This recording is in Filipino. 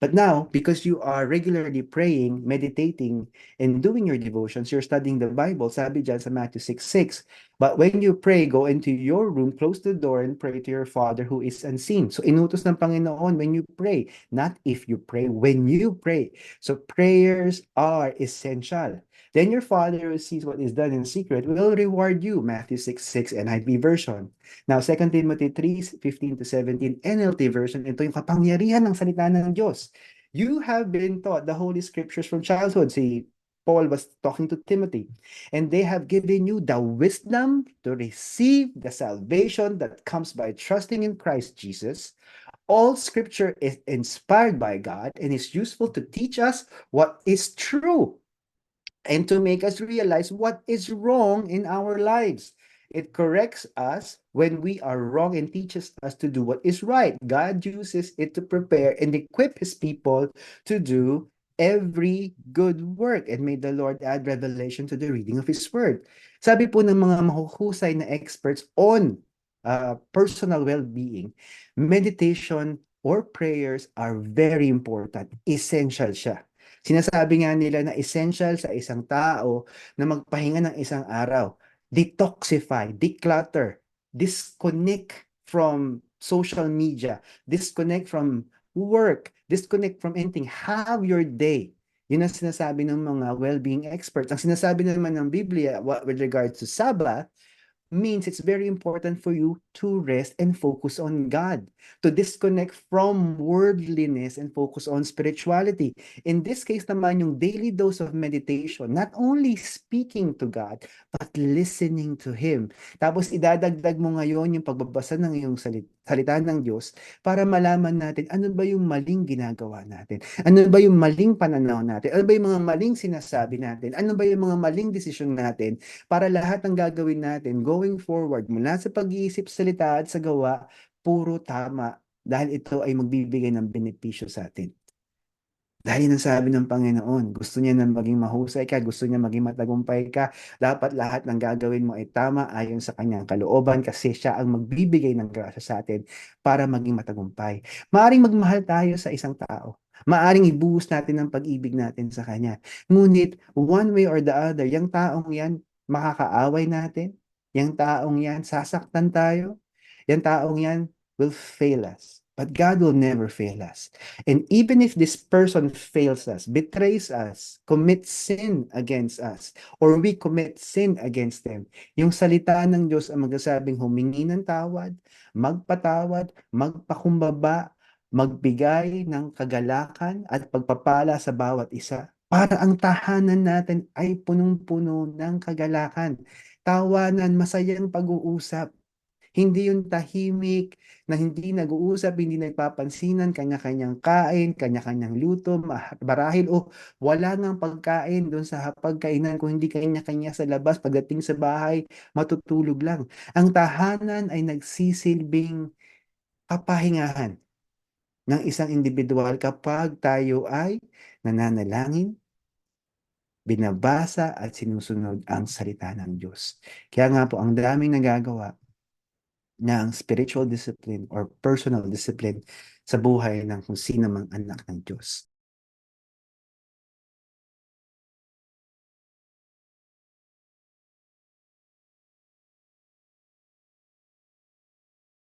But now, because you are regularly praying, meditating, and doing your devotions, you're studying the Bible, sabi dyan sa Matthew 6.6, But when you pray, go into your room, close the door, and pray to your Father who is unseen. So inutos ng Panginoon when you pray, not if you pray, when you pray. So prayers are essential. Then your Father who sees what is done in secret will reward you. Matthew 6, 6 NIV version. Now, 2 Timothy 3, 15 to 17 NLT version, ito yung kapangyarihan ng salita ng Diyos. You have been taught the Holy Scriptures from childhood. Si Paul was talking to Timothy, and they have given you the wisdom to receive the salvation that comes by trusting in Christ Jesus. All scripture is inspired by God and is useful to teach us what is true and to make us realize what is wrong in our lives. It corrects us when we are wrong and teaches us to do what is right. God uses it to prepare and equip his people to do every good work and may the Lord add revelation to the reading of His Word. Sabi po ng mga mahuhusay na experts on uh, personal well-being, meditation or prayers are very important. Essential siya. Sinasabi nga nila na essential sa isang tao na magpahinga ng isang araw. Detoxify, declutter, disconnect from social media, disconnect from work, disconnect from anything, have your day. Yun ang sinasabi ng mga well-being experts. Ang sinasabi naman ng Biblia with regards to Sabbath, means it's very important for you to rest and focus on God, to disconnect from worldliness and focus on spirituality. In this case naman, yung daily dose of meditation, not only speaking to God, but listening to Him. Tapos idadagdag mo ngayon yung pagbabasa ng iyong salita, salita ng Diyos para malaman natin ano ba yung maling ginagawa natin, ano ba yung maling pananaw natin, ano ba yung mga maling sinasabi natin, ano ba yung mga maling desisyon natin para lahat ng gagawin natin going forward mula sa pag-iisip, salita at sa gawa, puro tama dahil ito ay magbibigay ng benepisyo sa atin. Dahil ang sabi ng Panginoon, gusto niya na maging mahusay ka, gusto niya maging matagumpay ka, dapat lahat ng gagawin mo ay tama ayon sa kanyang kalooban kasi siya ang magbibigay ng grasya sa atin para maging matagumpay. Maaring magmahal tayo sa isang tao. Maaring ibuhos natin ang pag-ibig natin sa kanya. Ngunit, one way or the other, yung taong yan, makakaaway natin. Yung taong yan, sasaktan tayo. Yung taong yan will fail us. But God will never fail us. And even if this person fails us, betrays us, commits sin against us, or we commit sin against them, yung salita ng Diyos ang magsasabing humingi ng tawad, magpatawad, magpakumbaba, magbigay ng kagalakan at pagpapala sa bawat isa para ang tahanan natin ay punong-puno ng kagalakan. Tawanan, masayang pag-uusap, hindi yung tahimik na hindi nag-uusap, hindi nagpapansinan, kanya-kanyang kain, kanya-kanyang luto, barahil o wala nang pagkain doon sa pagkainan kung hindi kanya-kanya sa labas, pagdating sa bahay, matutulog lang. Ang tahanan ay nagsisilbing kapahingahan ng isang individual kapag tayo ay nananalangin, binabasa at sinusunod ang salita ng Diyos. Kaya nga po, ang daming nagagawa ng spiritual discipline or personal discipline sa buhay ng kung sino mang anak ng Diyos.